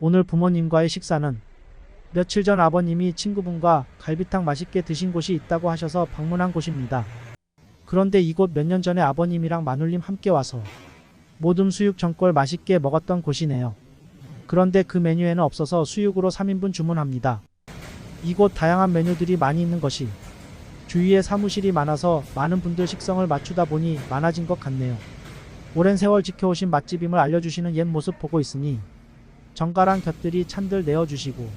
오늘 부모님과의 식사는 며칠 전 아버님이 친구분과 갈비탕 맛있게 드신 곳이 있다고 하셔서 방문한 곳입니다. 그런데 이곳 몇 년 전에 아버님이랑 마눌님 함께 와서 모둠 수육 전골 맛있게 먹었던 곳이네요. 그런데 그 메뉴에는 없어서 수육으로 3인분 주문합니다. 이곳 다양한 메뉴들이 많이 있는 것이 주위에 사무실이 많아서 많은 분들 식성을 맞추다 보니 많아진 것 같네요. 오랜 세월 지켜오신 맛집임을 알려주시는 옛 모습 보고 있으니 정가랑 곁들이 찬들 내어주시고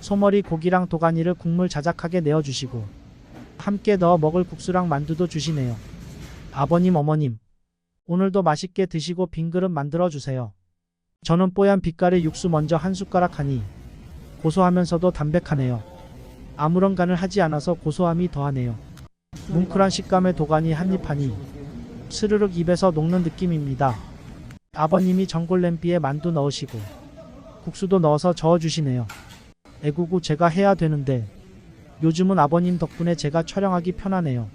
소머리 고기랑 도가니를 국물 자작하게 내어주시고 함께 넣어 먹을 국수랑 만두도 주시네요. 아버님 어머님 오늘도 맛있게 드시고 빈 그릇 만들어 주세요. 저는 뽀얀 빛깔의 육수 먼저 한 숟가락 하니 고소하면서도 담백하네요. 아무런 간을 하지 않아서 고소함이 더하네요. 뭉클한 식감의 도가니 한입 하니 스르륵 입에서 녹는 느낌입니다. 아버님이 전골 냄비에 만두 넣으시고 국수도 넣어서 저어주시네요. 애구구 제가 해야 되는데 요즘은 아버님 덕분에 제가 촬영하기 편하네요.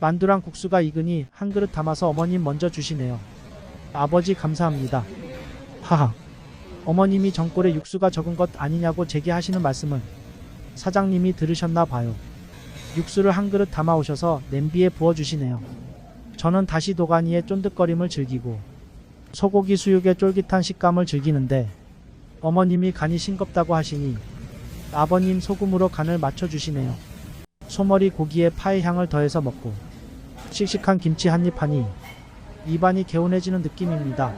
만두랑 국수가 익으니 한 그릇 담아서 어머님 먼저 주시네요. 아버지 감사합니다. 하하. 어머님이 전골에 육수가 적은 것 아니냐고 제기하시는 말씀을 사장님이 들으셨나 봐요. 육수를 한 그릇 담아 오셔서 냄비에 부어 주시네요. 저는 다시 도가니의 쫀득거림을 즐기고 소고기 수육의 쫄깃한 식감을 즐기는데 어머님이 간이 싱겁다고 하시니 아버님 소금으로 간을 맞춰주시네요. 소머리 고기에 파의 향을 더해서 먹고 씩씩한 김치 한입 하니 입안이 개운해지는 느낌입니다.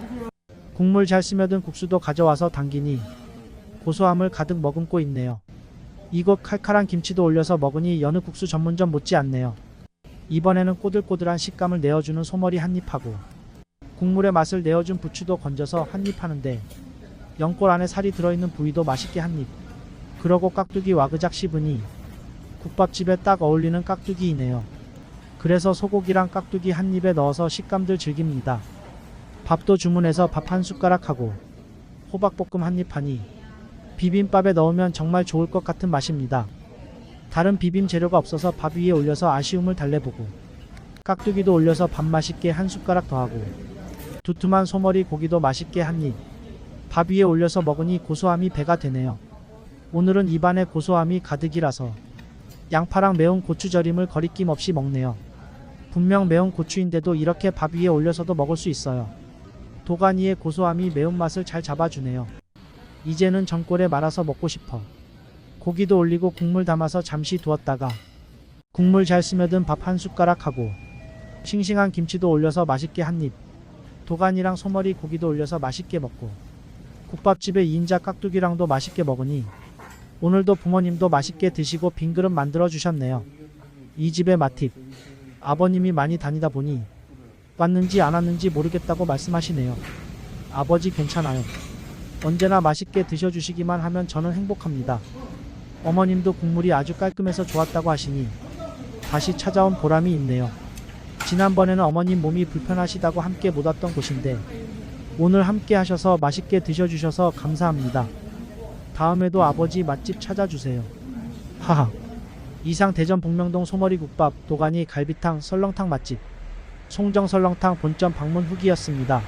국물 잘 스며든 국수도 가져와서 당기니 고소함을 가득 머금고 있네요. 이곳 칼칼한 김치도 올려서 먹으니 여느 국수 전문점 못지 않네요. 이번에는 꼬들꼬들한 식감을 내어주는 소머리 한 입하고 국물의 맛을 내어준 부추도 건져서 한입 하는데 연골 안에 살이 들어있는 부위도 맛있게 한 입. 그러고 깍두기 와그작 씹으니 국밥집에 딱 어울리는 깍두기이네요. 그래서 소고기랑 깍두기 한 입에 넣어서 식감들 즐깁니다. 밥도 주문해서 밥 한 숟가락 하고 호박볶음 한 입 하니 비빔밥에 넣으면 정말 좋을 것 같은 맛입니다. 다른 비빔 재료가 없어서 밥 위에 올려서 아쉬움을 달래보고 깍두기도 올려서 밥 맛있게 한 숟가락 더하고 두툼한 소머리 고기도 맛있게 한 입. 밥 위에 올려서 먹으니 고소함이 배가 되네요. 오늘은 입안에 고소함이 가득이라서 양파랑 매운 고추 절임을 거리낌 없이 먹네요. 분명 매운 고추인데도 이렇게 밥 위에 올려서도 먹을 수 있어요. 도가니의 고소함이 매운맛을 잘 잡아주네요. 이제는 전골에 말아서 먹고 싶어. 고기도 올리고 국물 담아서 잠시 두었다가 국물 잘 스며든 밥 한 숟가락 하고 싱싱한 김치도 올려서 맛있게 한 입. 도가니랑 소머리 고기도 올려서 맛있게 먹고 국밥집에 2인자 깍두기랑도 맛있게 먹으니 오늘도 부모님도 맛있게 드시고 빈 그릇 만들어 주셨네요. 이 집의 맛팁. 아버님이 많이 다니다 보니 왔는지 안 왔는지 모르겠다고 말씀하시네요. 아버지 괜찮아요. 언제나 맛있게 드셔주시기만 하면 저는 행복합니다. 어머님도 국물이 아주 깔끔해서 좋았다고 하시니 다시 찾아온 보람이 있네요. 지난번에는 어머님 몸이 불편하시다고 함께 못 왔던 곳인데 오늘 함께 하셔서 맛있게 드셔주셔서 감사합니다. 다음에도 아버지 맛집 찾아주세요. 하하. 이상 대전 복명동 소머리 국밥, 도가니 갈비탕, 설렁탕 맛집, 송정 설렁탕 본점 방문 후기였습니다.